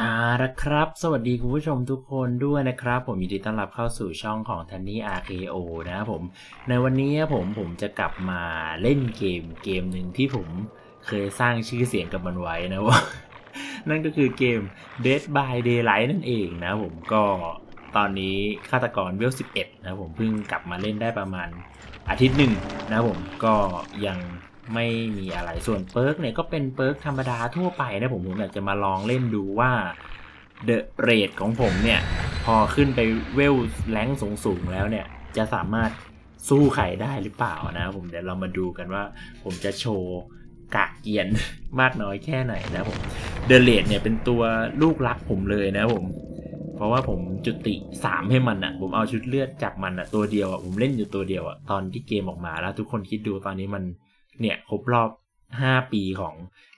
อ่าละครับ สวัสดีคุณผู้ชมทุกคนด้วยนะครับ ผมยินดีต้อนรับเข้าสู่ช่องของทันนี่ RKO นะครับผม ในวันนี้ผมผมจะกลับมาเล่นเกมเกมหนึ่งที่ผมเคยสร้างชื่อเสียงกับมันไว้นะว่า นั่นก็คือเกม Dead by Daylight นั่นเองนะผมก็ตอนนี้ฆาตกรเวล 11 นะผมเพิ่งกลับมาเล่นได้ประมาณอาทิตย์หนึ่งนะผมก็ยัง ไม่มีอะไรส่วนเปิร์กเนี่ยก็เป็นเปิร์กธรรมดาทั่วไปนะผมผมอยากจะมาลองเล่นดูว่าเดอะเรทของผมเนี่ย พอขึ้นไปเวลแรงสูงสูงแล้วเนี่ย จะสามารถสู้ใครได้หรือเปล่านะผมเดี๋ยวเรามาดูกันว่า ผมจะโชว์กากเกียนมากน้อยแค่ไหนนะผมเดอะเรทเนี่ยเป็นตัวลูกรักผมเลยนะผมเพราะว่าผมจุติสามให้มันอะ่ะ ผมเอาชุดเลือดจากมันอะ่ะตัวเดียวอะ่ะผมเล่นอยู่ตัวเดียวอะ่ะตอนที่เกมออกมาแล้วทุกคนคิดดูตอนนี้มัน เนี่ยครบรอบ 5 ปีของ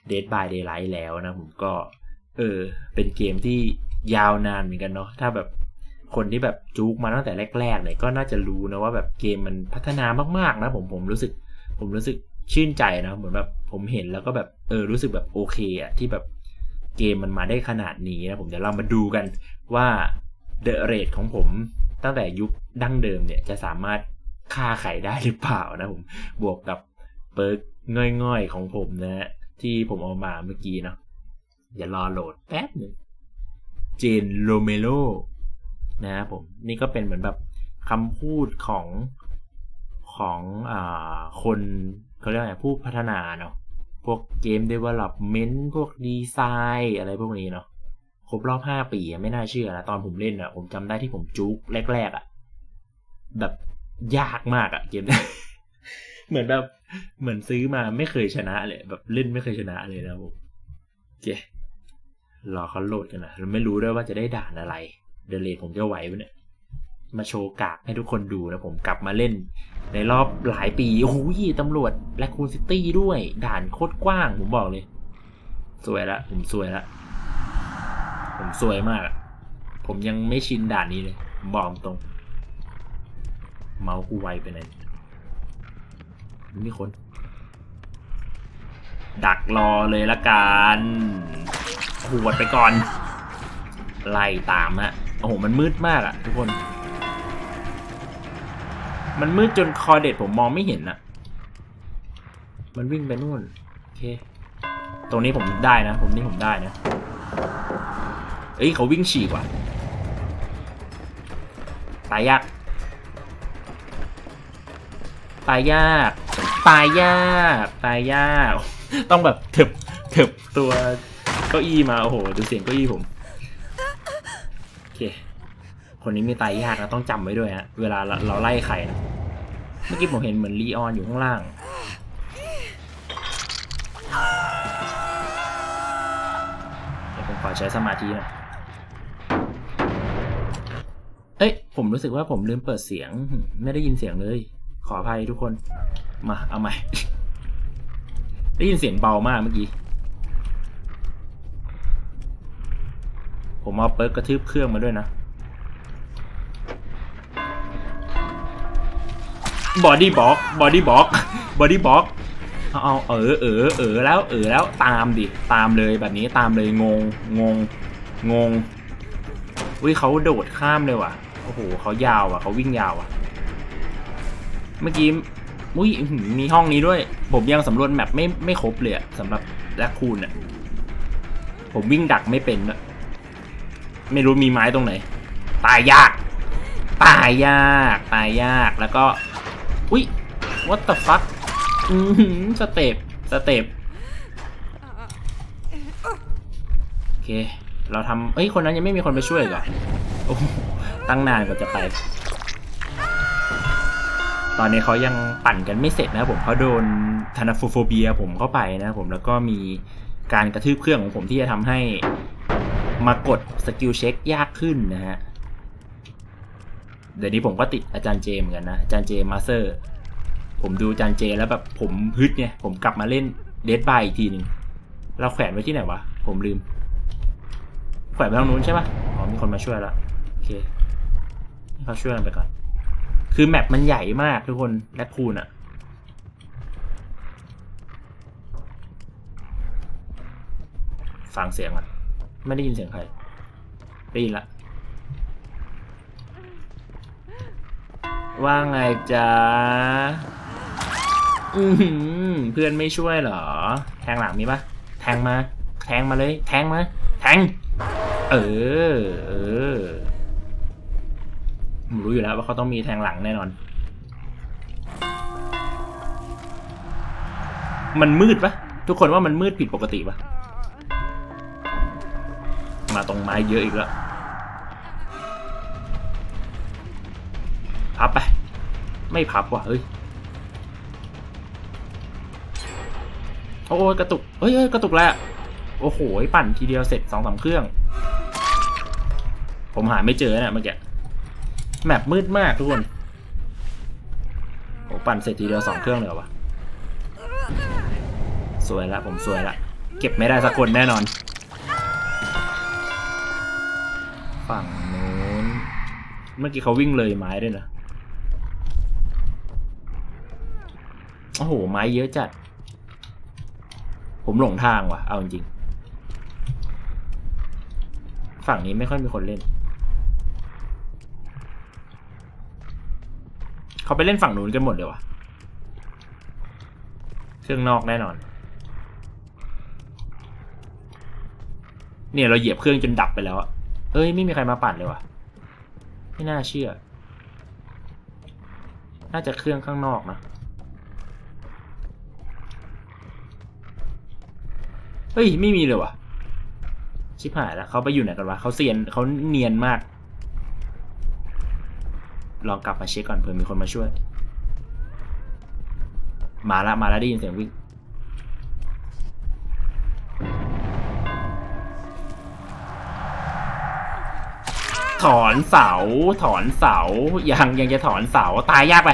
Dead by Daylight แล้วนะผมก็ เออ เป็นเกมที่ยาวนานเหมือนกันเนาะถ้าแบบคนที่แบบจูกมาตั้งแต่แรกๆเนี่ยก็น่าจะรู้นะว่าแบบเกมมันพัฒนามากๆนะผมผมรู้สึก ผมรู้สึกชื่นใจนะเหมือนแบบผมเห็นแล้วก็แบบเออรู้สึกแบบโอเคอะที่แบบเกมมันมาได้ขนาดนี้นะผมเดี๋ยวเรามาดูกันว่าเดอะเรทของผมตั้งแต่ยุคดั้งเดิมเนี่ยจะสามารถฆ่าไขได้หรือเปล่านะผมบวกกับ เปิร์กง่อยๆของผมนะฮะที่ผมเอามาเมื่อกี้เนาะอย่ารอโหลดแป๊บหนึ่งเจนโรเมโลนะครับผมนี่ก็เป็นเหมือนแบบคำพูดของของอ่าคนเขาเรียกไรผู้พัฒนาเนาะพวกเกม development พวกดีไซน์อะไรพวกนี้เนาะครบรอบ 5 ปีไม่น่าเชื่อนะ ตอนผมเล่นอะผมจำได้ที่ผมจุกแรก ๆอะแบบยากมากอะเกม เหมือนแบบเหมือนซื้อมาไม่เคยชนะเลย แบบเล่นไม่เคยชนะเลยนะผมโอเครอเขาโหลดกันนะเราไม่รู้ด้วยว่าจะได้ด่านอะไร เดเลทผมจะไหวปะเนี่ยมาโชว์กากให้ทุกคนดูนะผมกลับมาเล่น ในรอบหลายปีโอ้โหตำรวจและคูนซิตี้ด้วย ด่านโคตรกว้าง ผมบอกเลย สวยละ ผมสวยละ ผมสวยมาก ผมยังไม่ชินด่านนี้เลย บอกตรง เมาส์กูไวไปไหน มีคน ดักรอเลยละกันหวดไปก่อน ไล่ตามฮะโอ้โห มันมืดมากอะทุกคน มันมืดจนคอเด็ดผมมองไม่เห็นอะมันวิ่งไปนู่น โอเค ตรงนี้ผมได้นะ ผมนี่ผมได้นะ เอ้ย เขาวิ่งฉีกว่ะ ตายยาก ตายยาก ตายยาก ตายยาก ต้องแบบเถิบเถิบตัวเก้าอี้มา โอ้โห ดูเสียงเก้าอี้ผม โอเค คนนี้มีตายยากนะต้องจำไว้ด้วยฮะ เวลาเราเราไล่ใครนะ เมื่อกี้ผมเห็นเหมือนลีออนอยู่ข้างล่าง เดี๋ยวผมขอใช้สมาธินะเอ้ย ผมรู้สึกว่าผมลืมเปิดเสียง ไม่ได้ยินเสียงเลย ขออภัยทุกคน มา เอาใหม่ ได้ยินเสียงเบามากเมื่อกี้ ผมเอาเปิร์กกระทืบเครื่องมาด้วยนะ บอดี้บ็อก บอดี้บ็อก บอดี้บ็อกเอาเอาเออเออเออแล้ว เออแล้ว ตามดิ ตามเลยแบบนี้ ตามเลย งง งง งง อุ้ยเขาโดดข้ามเลยว่ะ โอ้โหเขายาวอะ เขาวิ่งยาวอะ เมื่อกี้อุ้ยมีห้องนี้ด้วย ผมยังสำรวจแมปไม่ไม่ครบเลยอะสำหรับแรคคูนอะผมวิ่งดักไม่เป็นอะไม่รู้มีไม้ตรงไหน ตายยาก ตายยาก ตายยาก แล้วก็ อุ้ย what the fuck อือหือสเต็ปสเต็ปโอเค เราทำเอ้ย คนนั้นยังไม่มีคนไปช่วยเหรอโอ้ตั้งนานกว่าจะไป ตอนนี้เขายังปั่นกันไม่เสร็จนะผมเขาโดนทานาโฟโฟเบียผมเข้าไปนะผมแล้วก็มีการกระทืบเครื่องของผมที่จะทำให้มากดสกิลเช็คยากขึ้นนะฮะ เดี๋ยวนี้ผมก็ติดอาจารย์เจมกันนะ อาจารย์เจมาสเตอร์ ผมดูอาจารย์เจแล้วแบบผมฮึดเนี่ยผมกลับมาเล่นเดดบายอีกทีหนึ่งเราแขวนไว้ที่ไหนวะ ผมลืม แขวนไปทางนู้นใช่ปะอ๋อมีคนมาช่วยแล้วโอเคให้เขาช่วยกันไปก่อน คือแมปมันใหญ่มากทุกคนและคูณอะฟังเสียงก่อนไม่ได้ยินเสียงใครได้ยินละ ว่าไงจ๊ะอือหือเพื่อนไม่ช่วยเหรอ แทงหลังมีปะแทงมา แทงมาเลย แทงมา แทง เออ เออ ผมรู้อยู่แล้วว่าเขาต้องมีแทงหลังแน่นอน มันมืดปะทุกคนว่ามันมืดผิดปกติปะมาตรงไม้เยอะอีกแล้วพับไป ไม่พับว่ะเฮ้ยโอ้ยกระตุกเฮ้ยเฮ้ยกระตุกแล้วโอ้โหปั่นทีเดียวเสร็จสองสามเครื่อง ผมหาไม่เจอเนี่ยเมื่อกี้ แมปมืดมากทุกคนโอ้ปั่นเสร็จทีเดียวสองเครื่องเลยวะสวยละผมสวยละ เก็บไม่ได้สักคนแน่นอน ฝั่งนู้น เมื่อกี้เขาวิ่งเลยไม้ด้วยนะ โอ้โห ไม้เยอะจัด ผมหลงทางว่ะ เอาจริง ฝั่งนี้ไม่ค่อยมีคนเล่น เขาไปเล่นฝั่งนู้นกันหมดเลยวะเครื่องนอกแน่นอน เนี่ยเราเหยียบเครื่องจนดับไปแล้วอะเอ้ยไม่มีใครมาปั่นเลยวะไม่น่าเชื่อ น่าจะเครื่องข้างนอกนะเฮ้ยไม่มีเลยวะชิบหายแล้วเขาไปอยู่ไหนกันวะเขาเซียนเขาเนียนมาก ลองกลับมาเช็คก่อนเผื่อมีคนมาช่วย มาละมาแล้วได้ยินเสียงวิ่งถอนเสา ถอนเสา ยังยังจะถอนเสา ตายยากไป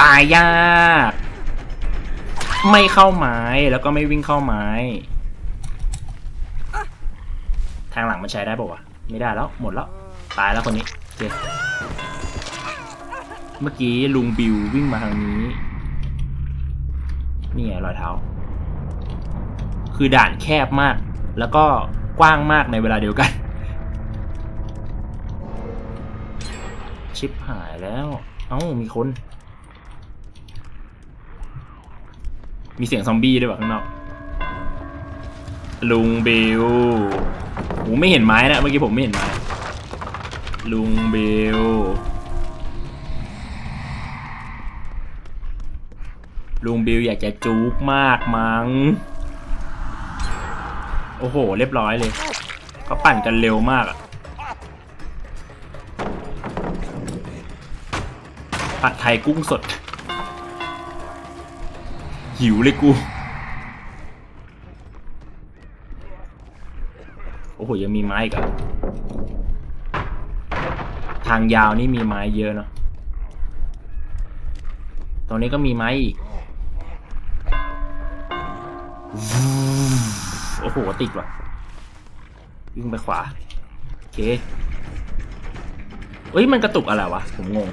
ตายยาก ไม่เข้าไม้ แล้วก็ไม่วิ่งเข้าไม้ ทางหลังมันใช้ได้ป่าวะ ไม่ได้แล้ว หมดแล้ว ตายแล้วคนนี้โอเค เมื่อกี้ลุงบิววิ่งมาทางนี้ นี่ไงรอยเท้า คือด่านแคบมาก แล้วก็กว้างมากในเวลาเดียวกัน ชิปหายแล้ว เอ้า มีคน มีเสียงซอมบี้ด้วยว่ะข้างนอก ลุงบิวโหไม่เห็นไม้นะ เมื่อกี้ผมไม่เห็นไม้ ลุงบิว ลุงบิวอยากจะจุกมากมัง้ง โอ้โห เรียบร้อยเลยเขาปั่นกันเร็วมากอะผัดไทยกุ้งสด หิวเลยกู โอ้โห ยังมีไม้อีกอะทางยาวนี่มีไม้เยอะเนาะตรงนี้ก็มีไม้อีก โอ้โห ติดว่ะ วิ่งไปขวา โอเคเอ้ย มันกระตุกอะไรวะ ผมงง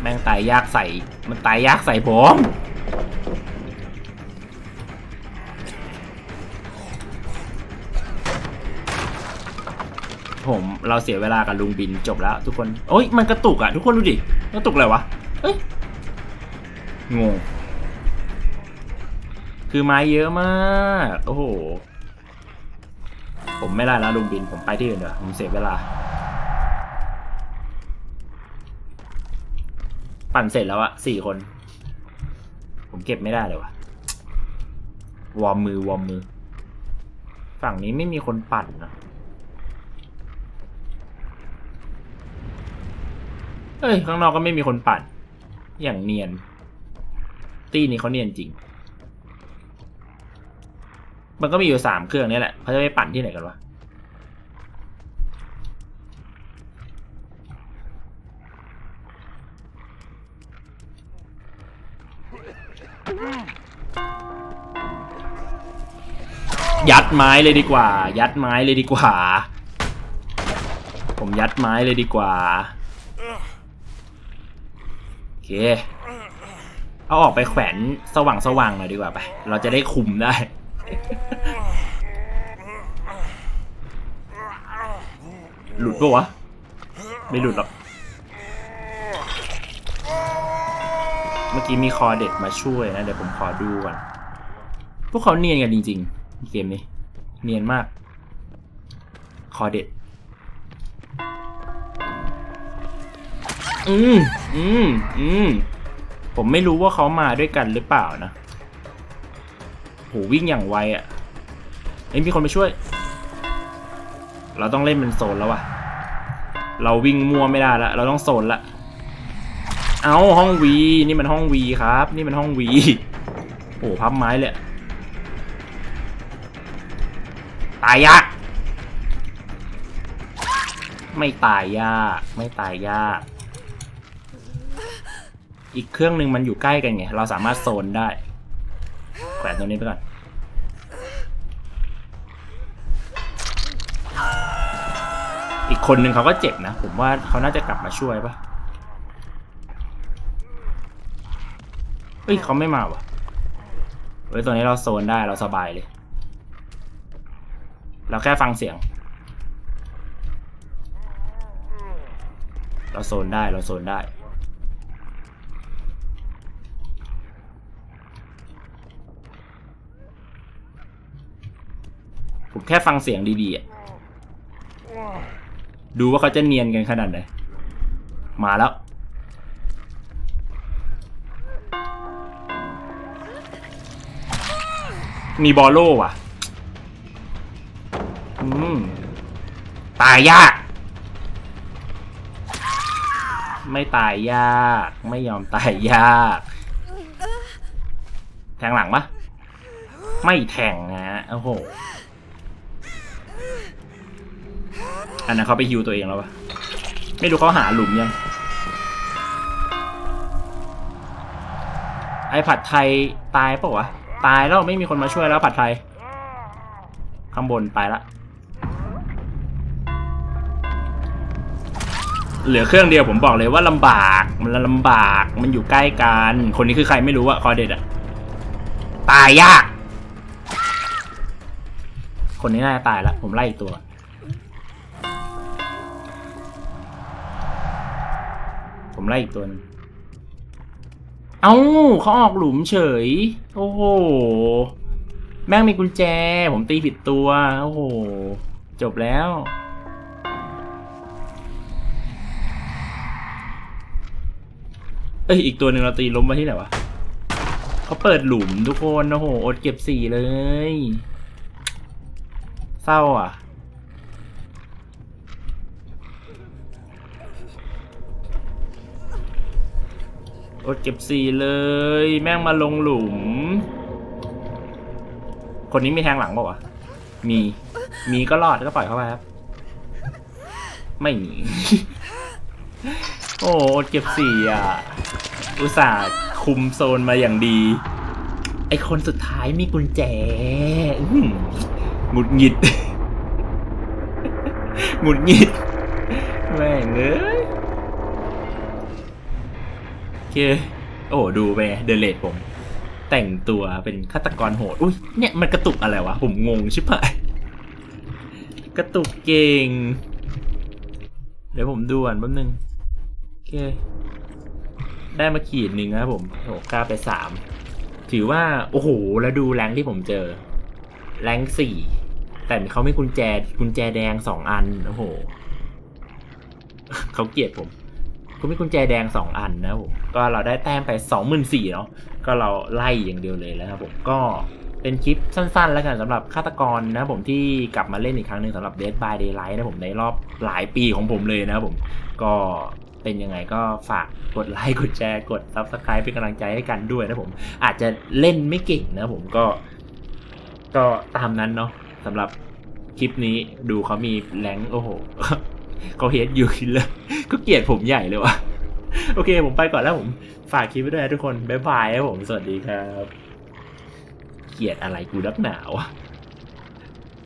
แม่งตายยากใส่ มันตายยากใส่ผมผมเราเสียเวลากับลุงบินจบแล้ว ทุกคน โอ้ยมันกระตุกอะทุกคนดูดิ กระตุกอะไรวะ เอ้ยงง คือไม้เยอะมาก โอ้โห ผมไม่ได้แล้วลุงบิน ผมไปที่อื่นเดี๋ยวาผมเสียเวลา ปั่นเสร็จแล้วอะสี่คน ผมเก็บไม่ได้เลยวะวอร์มมือวอร์มมือ ฝั่งนี้ไม่มีคนปั่นนะเฮ้ย ข้างนอกก็ไม่มีคนปั่น อย่างเนียน ตี้นี้เขาเนียนจริง มันก็มีอยู่สามเครื่องนี่แหละเขาจะไปปั่นที่ไหนกันวะยัดไม้เลยดีกว่า ยัดไม้เลยดีกว่า ผมยัดไม้เลยดีกว่าโอเคเอาออกไปแขวนสว่างสว่างๆหน่อยดีกว่าไป เราจะได้คุมได้ หลุดปะวะ ไม่หลุดหรอก เมื่อกี้มีคอเด็ดมาช่วยนะ เดี๋ยวผมขอดูก่อน พวกเขาเนียนกันจริงๆ เกมนี้ เนียนมาก คอเด็ด อืม อืม อืม ผมไม่รู้ว่าเขามาด้วยกันหรือเปล่านะ โหวิ่งอย่างไวอะ่ะเอ้ยมีคนมาช่วย เราต้องเล่นเป็นโซนแล้วว่ะ เราวิ่งมัวไม่ได้ละ เราต้องโซนละ เอาห้องวีนี่มันห้องวีครับ นี่มันห้องวีโอ้พับไม้เลยตายยากไม่ตายยากไม่ตายยากอีกเครื่องหนึ่งมันอยู่ใกล้กันไง เราสามารถโซนได้ แขวนตัวนี้ไปก่อน อีกคนหนึ่งเขาก็เจ็บนะ ผมว่าเขาน่าจะกลับมาช่วยปะเฮ้ยเขาไม่มาวะเฮ้ยตัวนี้เราโซนได้เราสบายเลย เราแค่ฟังเสียง เราโซนได้เราโซนได้ ผมแค่ฟังเสียงดีๆอะดูว่าเขาจะเนียนกันขนาดไหน มาแล้ว มีบอลโล่ว่ะ อืม ตายยาก ไม่ตายยาก ไม่ยอมตายยาก แทงหลังปะไม่แทงนะ โอ้โห อันนั้นเขาไปฮิวตัวเองแล้วปะไม่รู้เขาหาหลุมยัง ไอผัดไทยตายปล่าวะ ตายแล้วไม่มีคนมาช่วยแล้วผัดไทย ข้างบนไปละ เหลือเครื่องเดียวผมบอกเลยว่าลำบาก มันลำบาก มันอยู่ใกล้กัน คนนี้คือใครไม่รู้อะคอเด็ดอะตายยาก คนนี้น่าจะตายละผมไล่อีกตัว ไล่อีกตัวนึงเอ้าเขาออกหลุมเฉย โอ้โห แม่งมีกุญแจ ผมตีผิดตัว โอ้โห จบแล้ว เอ้ย อีกตัวหนึ่งเราตีล้มมาที่ไหนวะเขาเปิดหลุมทุกคน โอ้โห อดเก็บสี่เลย เศร้าอะ อดเก็บสี่เลย แม่งมาลงหลุม คนนี้มีแทงหลังป่าวะมี มีก็รอดก็ปล่อยเข้าไปครับ ไม่มี โอ้อดเก็บสี่อะ อุตส่าห์คุมโซนมาอย่างดี ไอคนสุดท้ายมีกุญแจอื้อหือหงุดหงิดหงุดหงิดแม่งเอ้ย โอ เค โอ้ดูไปเดเลดผม แต่งตัวเป็นฆาตกรโหด อุ้ยเนี่ยมันกระตุกอะไรวะ ผมงงชิบหาย กระตุกเก่ง เดี๋ยวผมดูอ่านแป๊บนึง โอเค ได้มาขีดหนึ่งนะผมโอ้กล้าไปสามถือว่า โอ้โห แล้วดูแรงที่ผมเจอ แรงสี่แต่เขาไม่กุญแจกุญแจแดงสองอัน โอ้โห เขาเกลียดผม เขามีกุญแจแดงสองอันนะผมก็เราได้แต้มไปสองหมื่นสี่เนาะก็เราไล่อย่างเดียวเลยแล้วครับผมก็เป็นคลิปสั้นๆ แล้วกันสำหรับฆาตกรนะผมที่กลับมาเล่นอีกครั้งหนึ่งสำหรับ Dead by Daylight นะผมในรอบหลายปีของผมเลยนะครับผมก็เป็นยังไงก็ฝากกดไลค์กดแชร์กด Subscribe เป็นกำลังใจให้กันด้วยนะผมอาจจะเล่นไม่เก่งนะผมก็ ก็ตามนั้นเนาะสำหรับคลิปนี้ดูเขามีแรงโอ้โห เขาเฮดอยู่เลยก็เกลียดผมใหญ่เลยวะโอเค ผมไปก่อนแล้วผมฝากคลิปไว้ด้วยนะทุกคน บ๊ายบายครับผม สวัสดีครับ เกลียดอะไรกูรักหนาวะ